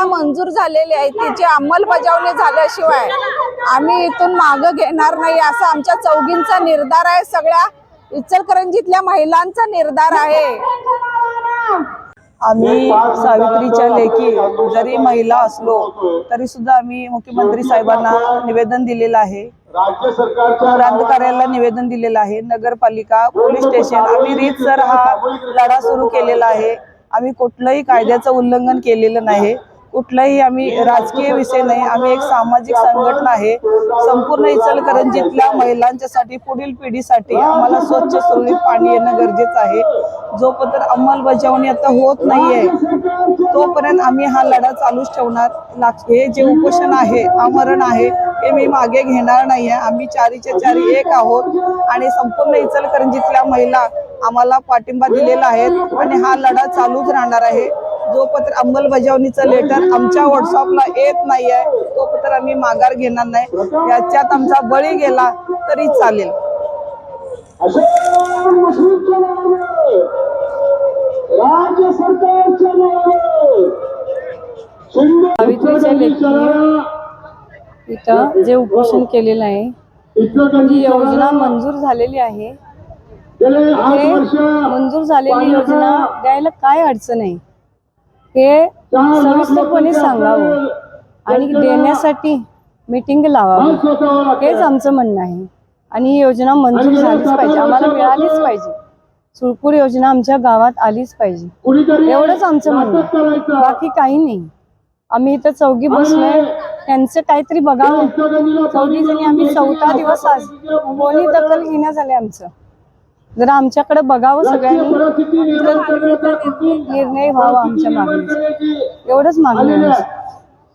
योजना मंजूर झालेली आहे तिची अंमलबजावणी झाल्याशिवाय आम्ही इथून मागं घेणार नाही असा आमच्या चौघींचा निर्धार आहे. सगळ्या इचलकरंजीतल्या महिलांचा निर्धार आहे. आम्ही सावित्रीच्या लेखी जरी महिला असलो तरी सुद्धा आम्ही मुख्यमंत्री साहेबांना निवेदन दिलेलं आहे. प्रांत कार्यालयाला निवेदन दिलेलं आहे. नगरपालिका पोलीस स्टेशन आम्ही रीतसर हा लढा सुरू केलेला आहे. आम्ही कुठलंही कायद्याचं उल्लंघन केलेलं नाही. कुठलाही आम्ही राजकीय विषय नाही आम्ही एक सामाजिक संघटना आहे. संपूर्ण इचलकरंजीतल्या महिलांच्यासाठी पुढील पिढीसाठी आम्हाला स्वच्छ सुरळीत पाणी येणं गरजेचं आहे. जोपर्यंत अंमलबजावणी आता होत नाही आहे तोपर्यंत आम्ही हा लढा चालूच ठेवणार. लाग- हे जे उपोषण आहे आमरण आहे हे मी मागे घेणार नाही आहे आम्ही चारीच्या चारी एक आहोत आणि संपूर्ण इचलकरंजीतल्या महिला आम्हाला पाठिंबा दिलेला आहे आणि हा लढा चालूच राहणार आहे. जोपर्यंत अंमलबजावणीचं लेटर आमच्या व्हॉट्सअपला येत नाही आहे तोपर्यंत आम्ही माघार घेणार नाही. याच्यात आमचा बळी गेला तरी चालेल. राज्य सरकारच्या इथं जे उपोषण केलेलं आहे ही योजना मंजूर झालेली आहे हे मंजूर झालेली योजना द्यायला काय अडचण आहे? हे सविस्तरपणे सांगावं. आणि देण्यासाठी मीटिंग लावावं. हेच आमचं म्हणणं आहे. आणि ही योजना मंजूर झालीच पाहिजे. आम्हाला मिळालीच पाहिजे. सुळपूर योजना आमच्या गावात आलीच पाहिजे. एवढंच आमचं म्हणणं बाकी काही नाही. आम्ही इथं चौघी बसलोय. त्यांचं काहीतरी बघावं. चौघी जणी आम्ही चौथा दिवस आज. कोणी दखल घेण्या झाले आमचं. जरा आमच्याकडे बघावं सगळ्यांनी निर्णय व्हावा आमच्या मागणीचा एवढंच मागणं.